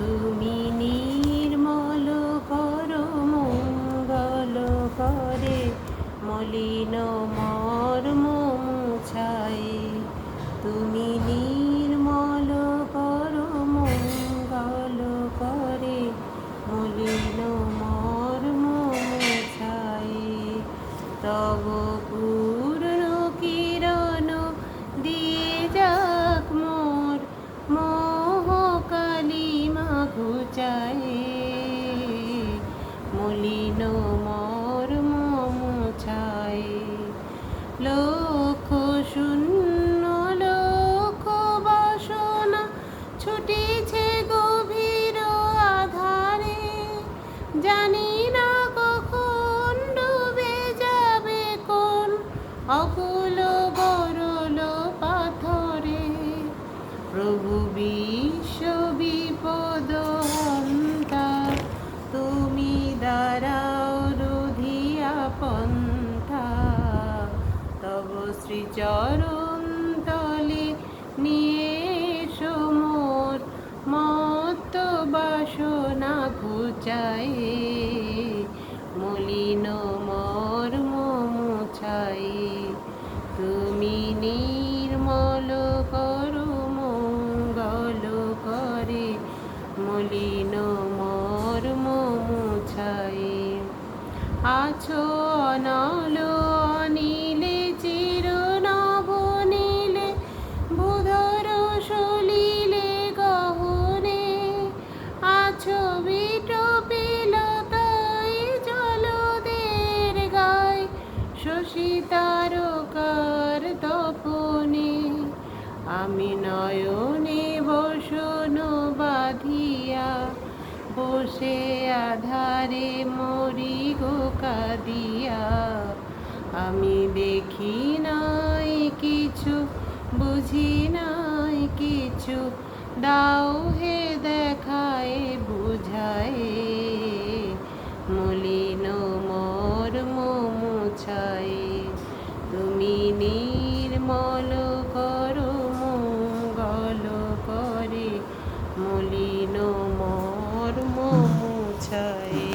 তুমি মলিন মর্ম মুছায়। লক্ষ শূন্য, লক্ষ বাসনা ছুটিছে গভীর আধারে। জানি না কখন ডুবে যাবে কোন অকুল গরল পাথরে। প্রভু বিশ্ব শ্রীচরণ তলে নিয়ে সুমোর মত বাসনা ঘুচায় মলিন মর্ম মুছায়। তুমি নির্মল আছো বিট পিলতাই জলদের গায়। শশী তারকার তপনে আমি নয়নে বসন বাঁধিয়া বসে আধারে মরি গো কাদিয়া। আমি দেখি নাই কিছু, বুঝি নাই কিছু, দাও হে দেখায় ใจ